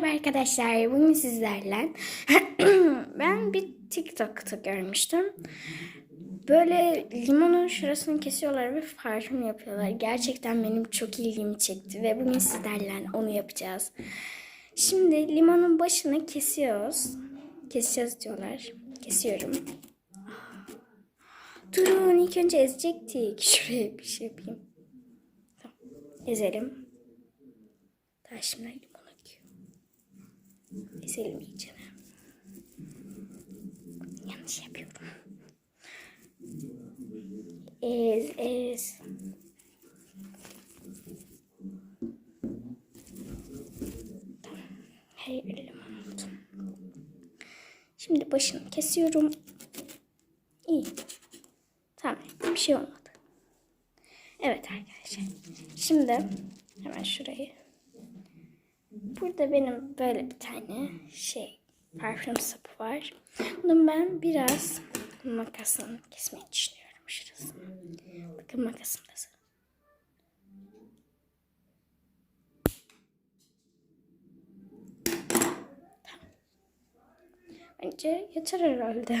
Merhaba arkadaşlar. Bugün sizlerle ben bir TikTok'ta görmüştüm. Böyle limonun şurasını kesiyorlar ve parfüm yapıyorlar. Gerçekten benim çok ilgimi çekti ve bugün sizlerle onu yapacağız. Şimdi limonun başını kesiyoruz. Keseceğiz diyorlar. Kesiyorum. Durun ilk önce ezecektik. Şuraya bir şey yapayım. Tamam. Ezelim. Akıyor. Ezelim iyice. Yanlış yapıyorum. Ez, ez. Limon oldu. Şimdi başını kesiyorum. İyi. Tamam. Bir şey olmadı. Evet arkadaşlar. Şimdi hemen şurayı. Burada benim böyle bir tane şey parfüm sapı var. Bunu ben biraz makasla kesmeyi düşünüyorum şurasını. Bakın makasım da. Bence yeter herhalde.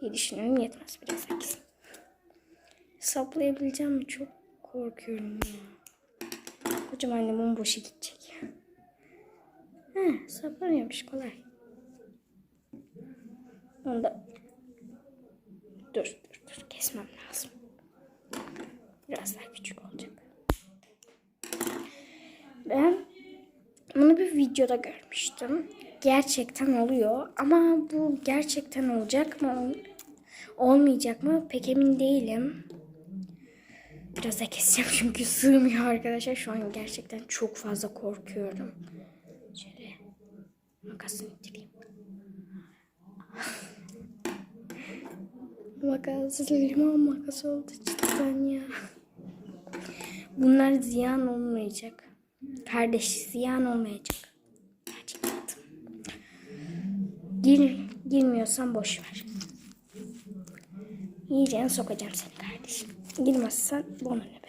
diye düşünüyorum. Yetmez biraz eksin. Saplayabileceğim mi? Çok korkuyorum ya. Kocaman limon boşa gidecek. He, saplanıyormuş kolay. Onu da dur dur dur kesmem lazım. Biraz daha küçük olacak. Ben bunu bir videoda görmüştüm. Gerçekten oluyor ama bu gerçekten olacak mı olmayacak mı pek emin değilim. Biraz da keseceğim çünkü sığmıyor arkadaşlar. Şu an gerçekten çok fazla korkuyorum. Makasını itireyim. Makas, limon makası oldu cidden ya. Bunlar ziyan olmayacak. Kardeş ziyan olmayacak. Gerçekten. Gir, girmiyorsan boş ver. Yiyeceğini sokacağım seni kardeşim. Girmezsen bana ne be.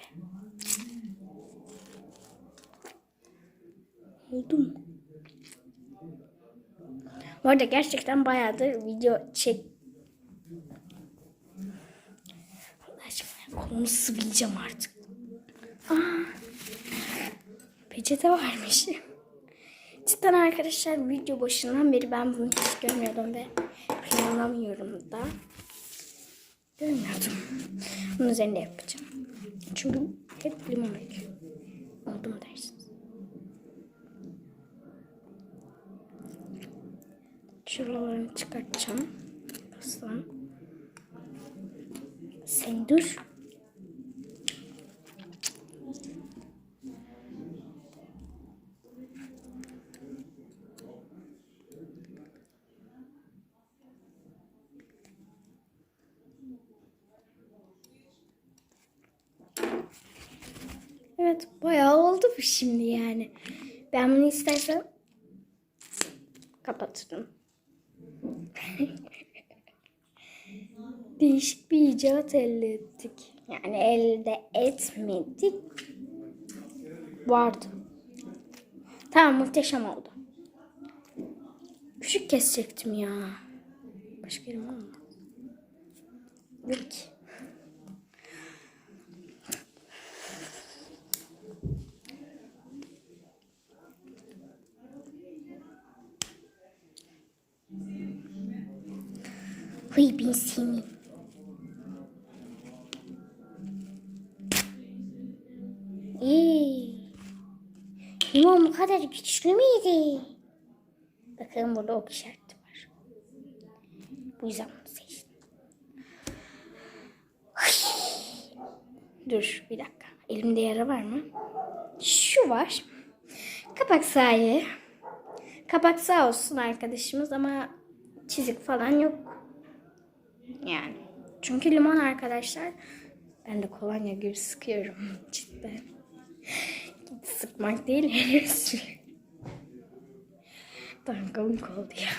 Oldu mu? Bu arada gerçekten bayağıdır video çek... Allah aşkına kolumu sıvayacağım artık. Aa, peçete varmış. Cidden arkadaşlar video başından beri ben bunu hiç görmüyordum ve planlamıyorum da. Görmüyordum. Bunun üzerinde yapacağım. Çünkü hep limon akıyor. Oldu mu dersiniz? Şuralarını çıkartacağım. Aslan. Sen dur. Evet bayağı oldu bu şimdi yani. Ben bunu istersem kapatırım. Değişik bir icat elde ettik. Yani elde etmedik. Vardı. Tamam muhteşem oldu. Küçük kesecektim ya. Başka yerim var mı? Yok ki. Huy ben seni. Kadar güçlü müydü? Bakın burada ok işareti var. Bu yüzden bunu. Dur bir dakika. Elimde yara var mı? Şu var. Kapak sahi. Kapak sağ olsun arkadaşımız ama çizik falan yok. Yani. Çünkü limon arkadaşlar ben de kolonya gibi sıkıyorum cidden. Sıkmak değil henüz. Dangalım oldu ya.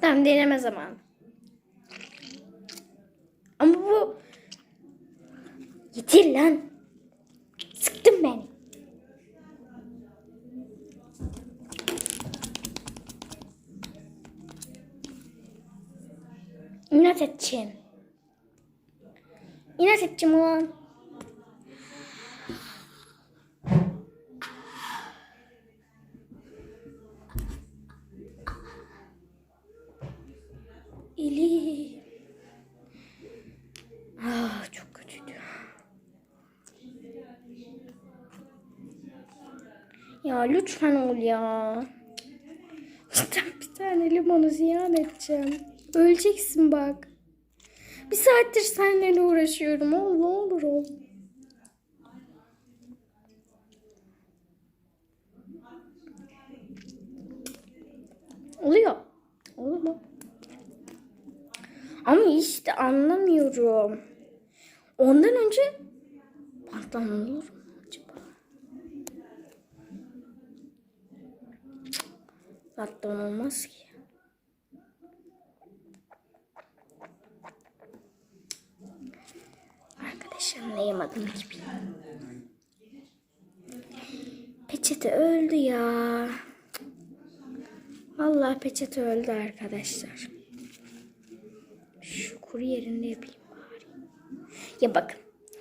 Tamam deneme zamanı. Ama bu... Yeter lan. Sıktın beni. İnat edeceğim. İnat edeceğim ulan. Lütfen ol ya. Cidden bir tane limonu ziyan edeceğim. Öleceksin bak. Bir saattir seninle uğraşıyorum. Ol ne olur ol. Oluyor. Olur mu? Ama işte anlamıyorum. Ondan önce pantolon olur mu acaba? Cık, Pantolon olmaz ki. Arkadaşlar anlayamadım gibi. Peçete öldü ya. Vallahi peçete öldü arkadaşlar. Şu kuru yerinde yapayım bari. Ya bakın.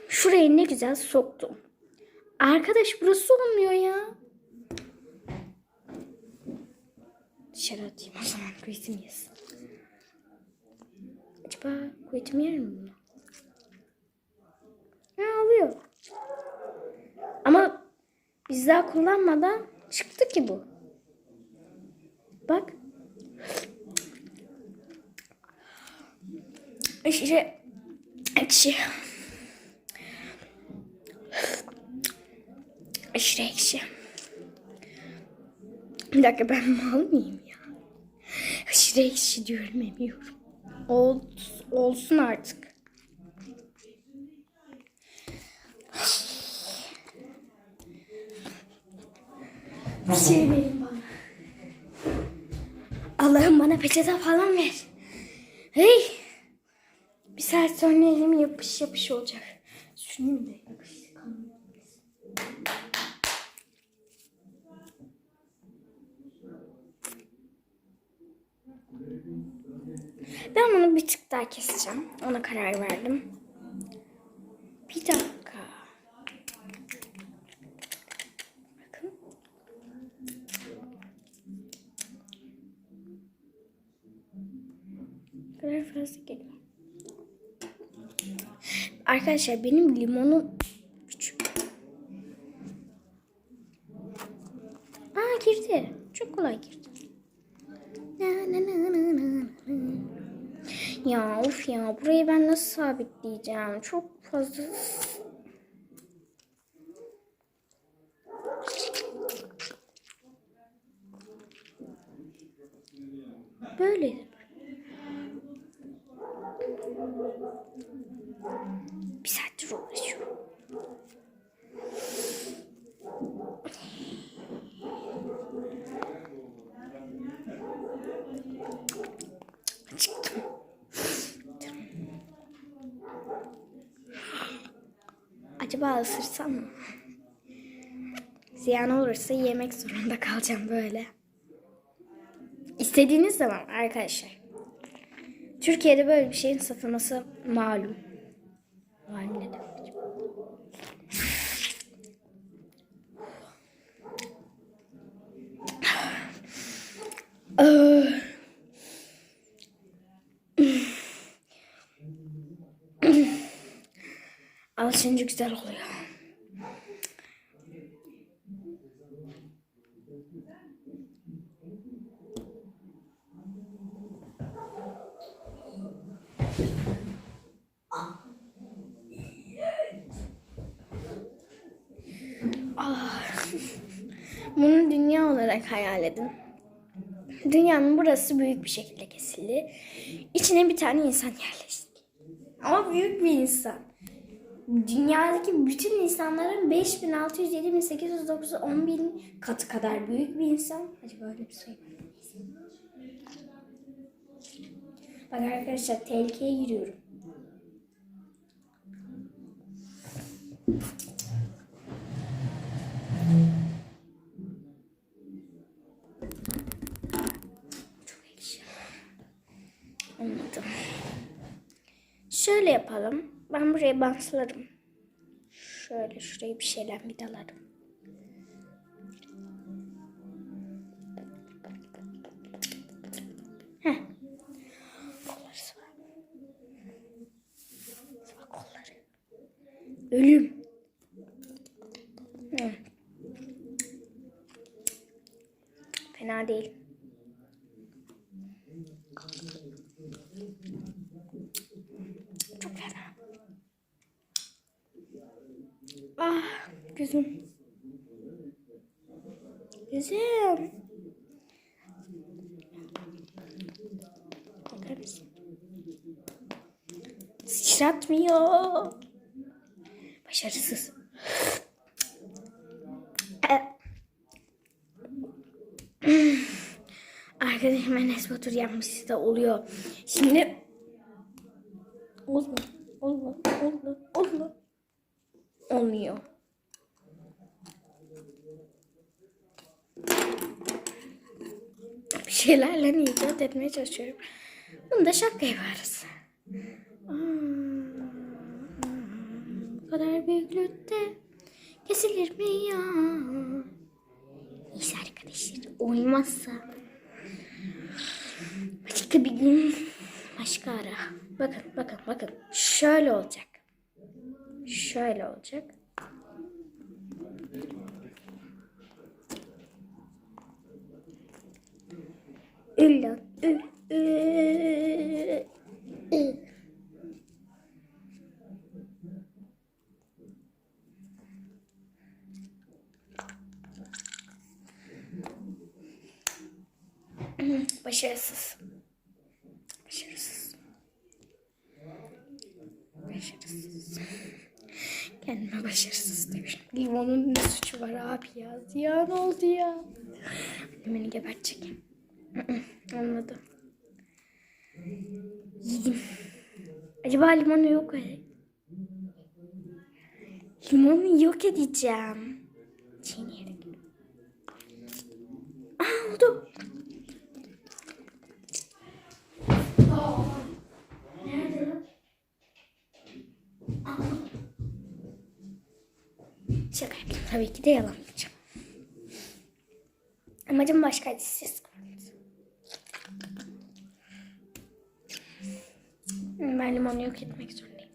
Şurayı ne güzel soktum. Arkadaş burası olmuyor ya. Dışarı atayım o zaman kuytum yesin. Acaba kuytum yer mi bunu? Ha alıyor. Ama biz daha kullanmadan çıktı ki bu. Bak. Ekşi. Ekşi. Aşırı ekşi. Bir dakika ben mal mıyım ya? Aşırı ekşi diyorum emiyorum. Ol, olsun artık. Bir şey verin bana. Allah'ım bana peçete falan ver. Hey! Bir saat sonra elim yapış yapış olacak. Şunun da yapış. Ben bunu bir tık daha keseceğim. Ona karar verdim. Bir dakika. Bakın. Kadar fazla geliyor. Arkadaşlar benim limonum küçük. Aa girdi. Çok kolay girdi. Ya of ya burayı ben nasıl sabitleyeceğim? Çok fazla Böyle. Bir saattir uğraşıyorum. Çıktım. Acaba ısırsam mı? Olursa yemek zorunda kalacağım böyle. İstediğiniz zaman arkadaşlar. Türkiye'de böyle bir şeyin satılması malum. Malum ne demek? Alışınca güzel oluyor. Bunu dünya olarak hayal edin. Dünyanın burası büyük bir şekilde kesildi. İçine bir tane insan yerleşti. Ama büyük bir insan. Dünyadaki bütün insanların 5600, 7800, 900, 10.000 katı kadar büyük bir insan. Acaba öyle bir şey? Bak arkadaşlar tehlikeye giriyorum. Çok ekşi. Olmadı. Şöyle yapalım. Ben burayı bantlarım. Şöyle şurayı bir şeyler vidalarım. Heh. Kolları kolları. Ölüm. Hı. Fena değil. Ah gözüm. Gözüm. Bakar mısın? Sıçratmıyor. Başarısız. Arkadaşım Enes Batur yapmış da oluyor. Şimdi olma, olma, olma. Olmuyor. Bir şeylerle icat etmeye çalışıyorum. Bunu da şaka yaparız. Bu kadar büyüklükte kesilir mi ya? Neyse arkadaşlar olmazsa başka bir gün başka ara. Bakın bakın bakın şöyle olacak. Şöyle olacak. İlla ü, ü, ü. Başarısız. Başarısız. Başarısız. Kendime başarısız demişim. Limonun ne suçu var abi ya? Ziyan oldu ya. Beni gebertecek. Anladım. Yedim. Acaba limonu yok edeyim. Limonu yok edeceğim. Çiğneyerek. Aa oldu. Nerede lan? Aa. Şaka yaptım. Tabii ki de yalan yapacağım. Amacım başkaydı. Siz Ben limonu yok etmek zorundayım.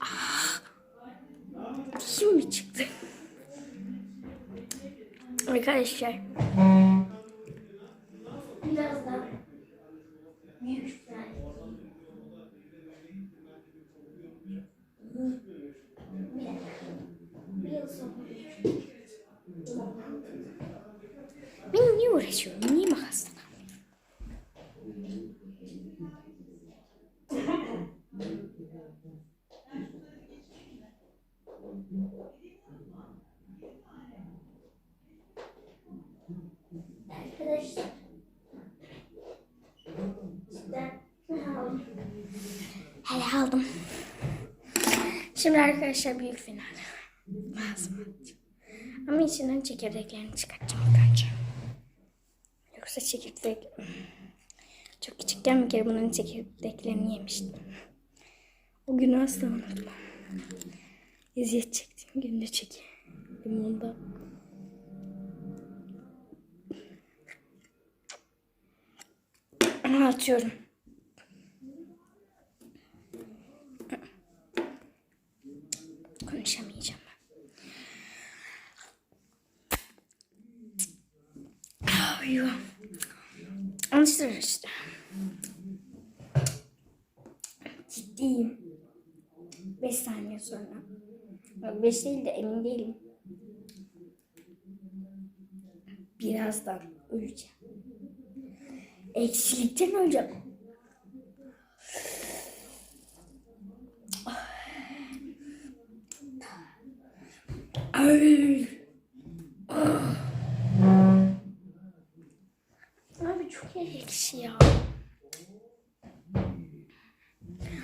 Ah! Dişim mi çıktı? Arkadaşlar. Biraz daha büyük Ben niye makasla? Hele aldım. Şimdi arkadaşlar büyük final. Lazım. Ama içinden çekirdeklerini çıkartacağım ilk önce. Yoksa çekirdek... Çok küçükken bir kere bunun çekirdeklerini yemiştim. O günü asla unutmam. Eziyet çektiğim günde çekeyim. Ama atıyorum. Konuşamayacağım ben. Ah, yuh. Anlaşılır işte. Ciddiyim. Beş saniye sonra. Beş değil de emin değilim. Birazdan öleceğim. Eksilikten öleceğim. Ay. Abi çok ekşi ya.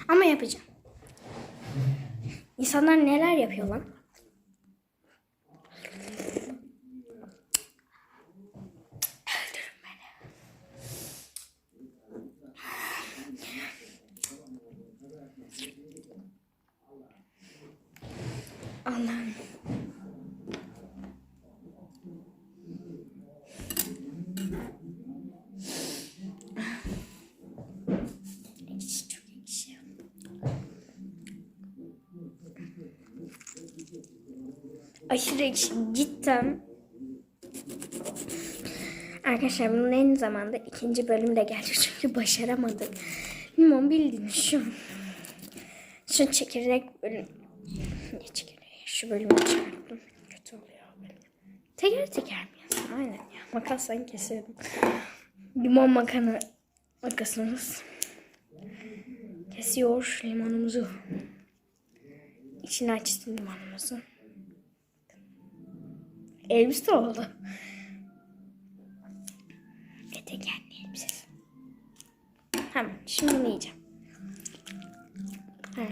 Ama yapacağım. İnsanlar neler yapıyor lan? Aşırı. Cidden. Arkadaşlar bunun en zamanda ikinci bölüm de geldi. Çünkü başaramadık. Limon bildiğiniz şu. Şu çekirdek bölüm. Ne çekirdeği? Şu bölümü çıkarttım. Kötü oluyor. Teker teker mi yazsam? Aynen ya. Makasla keselim. Limon makanı makasımız. Kesiyor limonumuzu. İçini açtım limonumuzun. Elbise oldu. Etekenli elbisesi. Tamam şimdi bunu yiyeceğim. Ha.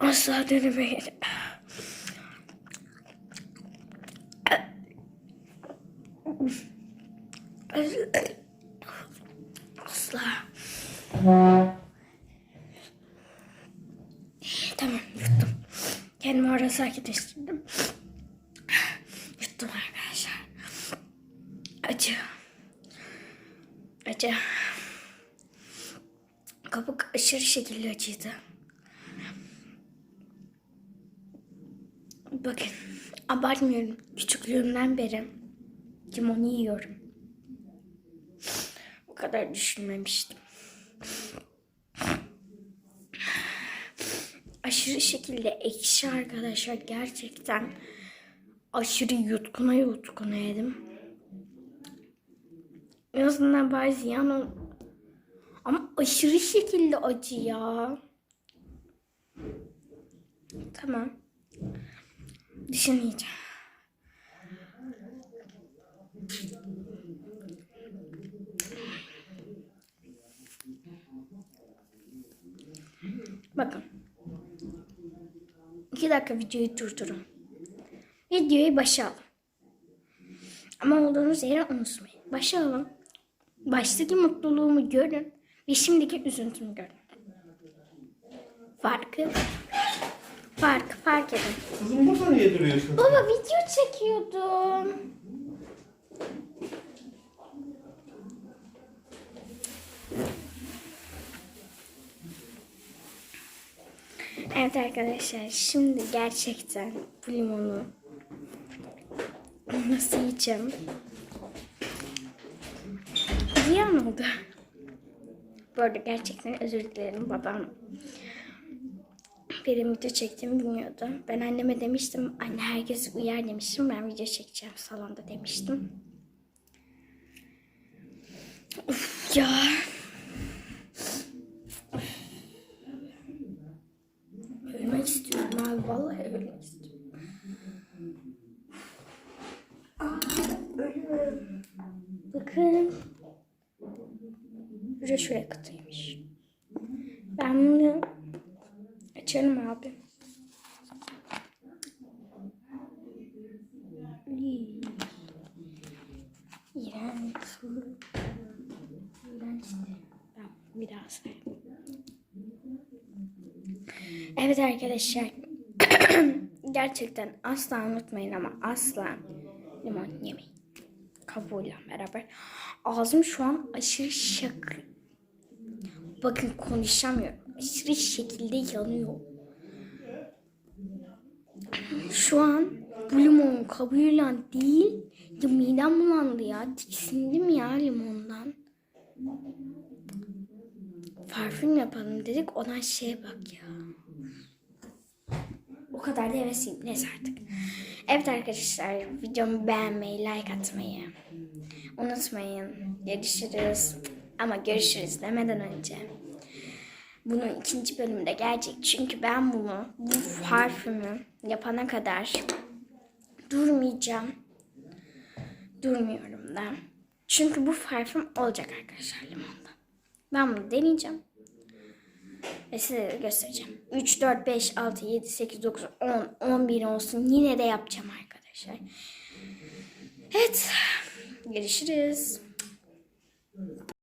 Asla denemeyin. Asla. Tamam yuttum. Kendimi orada sakinleştirdim. Yuttum arkadaşlar. Acı. Acı. Kabuk aşırı şekilde acıydı. Bakın abartmıyorum. Küçüklüğümden beri limonu yiyorum. Bu kadar düşünmemiştim. Aşırı şekilde ekşi arkadaşlar. Gerçekten aşırı yutkuna yutkuna yedim. En azından bari ziyan ol... Ama aşırı şekilde acı ya. Tamam. Dişini yiyeceğim. Bakın. İki dakika videoyu durdurun. Videoyu başa alın. Ama olduğunuz yeri unutmayın. Başa alın. Baştaki mutluluğumu görün ve şimdiki üzüntümü görün. Farkı fark fark edin. Kızım burada niye duruyorsun? Baba video çekiyordum. Evet arkadaşlar şimdi gerçekten bu limonu nasıl yiyeceğim? Ziyan oldu. Bu arada gerçekten özür dilerim babam benim video çektiğimi bilmiyordu. Ben anneme demiştim, anne herkes uyar demiştim. Ben video çekeceğim salonda demiştim. Uf ya. Ölmek istiyorum abi. Vallahi ölmek istiyorum. Aa, ölüyorum. Bakın. Şuraya katıymış. Ben bunu Açarım abi. İyi. İğrenç. İğrenç de. Ben bir daha sayayım. Evet arkadaşlar. Gerçekten asla unutmayın ama asla limon yemeyin. Kabuğuyla beraber. Ağzım şu an aşırı şak. Bakın konuşamıyorum. Aşırı şekilde yanıyor. Şu an bu limonun kabuğuyla değil, ya midem bulandı ya. Tiksindim ya limondan. Parfüm yapalım dedik, ona şeye bak ya. O kadar da hevesliyim. Neyse artık. Evet arkadaşlar, videomu beğenmeyi, like atmayı unutmayın. Görüşürüz. Ama görüşürüz demeden önce bunun ikinci bölümü de gelecek. Çünkü ben bunu, bu parfümü yapana kadar durmayacağım. Durmuyorum da. Çünkü bu parfüm olacak arkadaşlar limonda. Ben bunu deneyeceğim. Ve size de göstereceğim. 3, 4, 5, 6, 7, 8, 9, 10, 11 olsun. Yine de yapacağım arkadaşlar. Evet. Görüşürüz.